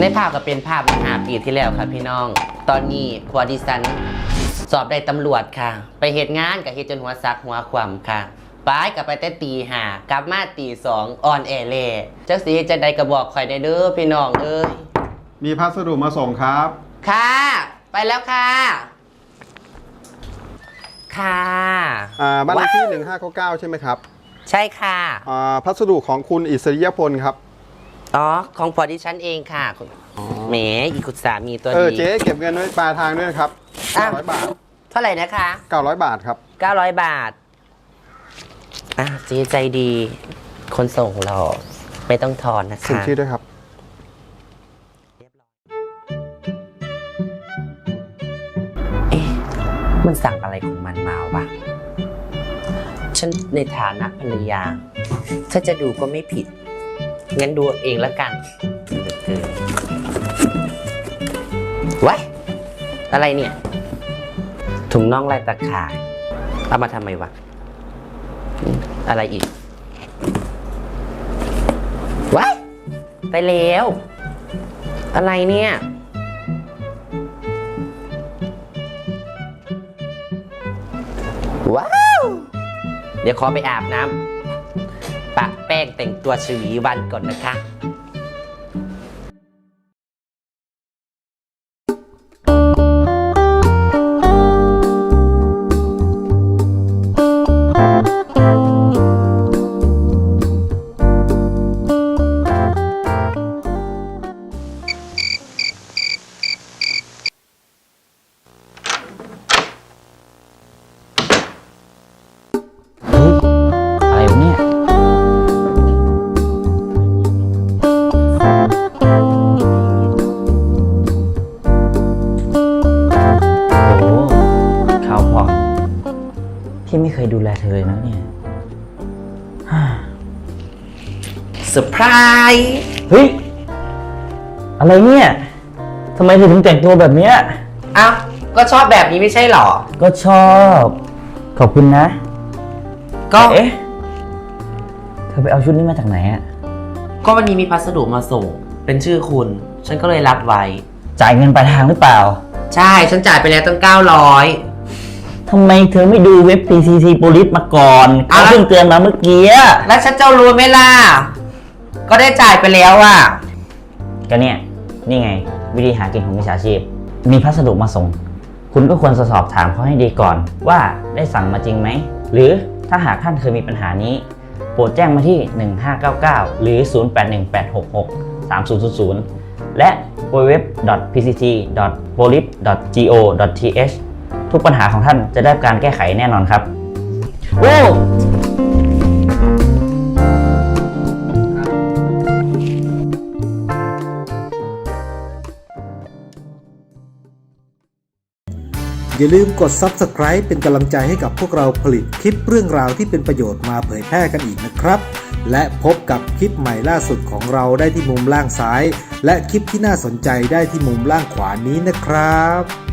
ในภาพก็เป็นภาพเมื่อห้าปีที่แล้วค่ะพี่น้อง ตอนนี้พวดิสัน สอบได้ตำรวจค่ะ ไปเหตุงานกับเหตุจนหัวซักหัวคว่ำค่ะป้ายกับไปแต่ตีห้ากลับมาตีสองออนแอร์เล่จักสีจะได้กระบอกคอยได้เด้อพี่น้องเอ้ยมีพัสดุมาส่งครับ ค่ะ ไปแล้วค่ะ ค่ะอ่าบ้านเลขที่ว้าว1599ใช่ไหมครับ ใช่ค่ะอ่าพัสดุของคุณอิสริยพลครับ อ๋อ ของพอดิฉันเองค่ะคุณแหมอีกุศามีตัวเออดี เจ๊เก็บเงินไว้ปลายทางด้วยนะครับอ้าว900 บาท เท่าไหร่นะคะ 900 บาทครับ 900 บาท อะเจ๊ใจดี คนส่งเรา ไม่ต้องทอนนะคุณคะ ชื่อด้วยครับ เอ๊ะ มันสั่งอะไรของมันมาวะ ฉันในฐานะภรรยา ถ้าจะดูก็ไม่ผิด งั้นดูเองแล้วกันเออว้ายอะไรเนี่ย ถุงน่องลายตะข่าย เอามาทำไมวะอืมอะไรอีกว้ายไปแล้ว อะไรเนี่ยว้าว เดี๋ยวขอไปอาบน้ำ ปะแป้งแต่งตัวชวีวันก่อนนะคะ ที่ไม่เคยดูแลเธอเลยนะเนี่ยเซอร์ไพรส์เฮ้ย อะไรเนี่ย ทำไมเธอถึงแต่งตัวแบบเนี้ยอ้าวก็ชอบแบบนี้ไม่ใช่หรอ ก็ชอบ ขอบคุณนะ ก็แต่เอ๊ะ เธอไปเอาชุดนี้มาจากไหนอะก็วันนี้มีพัสดุมาส่ง เป็นชื่อคุณ ฉันก็เลยรับไว้ จ่ายเงินปลายทางหรือเปล่า ใช่ ฉันจ่ายไปแล้วตั้ง900 ทำไมเธอไม่ดูเว็บ PCC Police มาก่อนอ้าเขาวเพิ่งเตือนมาเมื่อกี้อะแล้วฉันจะรู้ไหมล่ะ ก็ได้จ่ายไปแล้วอะ ก็เนี่ย นี่ไง วิธีหากินของมิจฉาชีพ มีพัสดุมาส่ง คุณก็ควรสอบถามเขาให้ดีก่อน ว่าได้สั่งมาจริงไหม หรือถ้าหากท่านเคยมีปัญหานี้ โปรดแจ้งมาที่ 1599 หรือ 0818663000 และ www.pct.police.go.th ทุกปัญหาของท่านจะได้รับการแก้ไขแน่นอนครับ โอ้อย่าลืมกด Subscribe เป็นกำลังใจให้กับพวกเราผลิตคลิปเรื่องราวที่เป็นประโยชน์มาเผยแพร่กันอีกนะครับ และพบกับคลิปใหม่ล่าสุดของเราได้ที่มุมล่างซ้าย และคลิปที่น่าสนใจได้ที่มุมล่างขวานี้นะครับ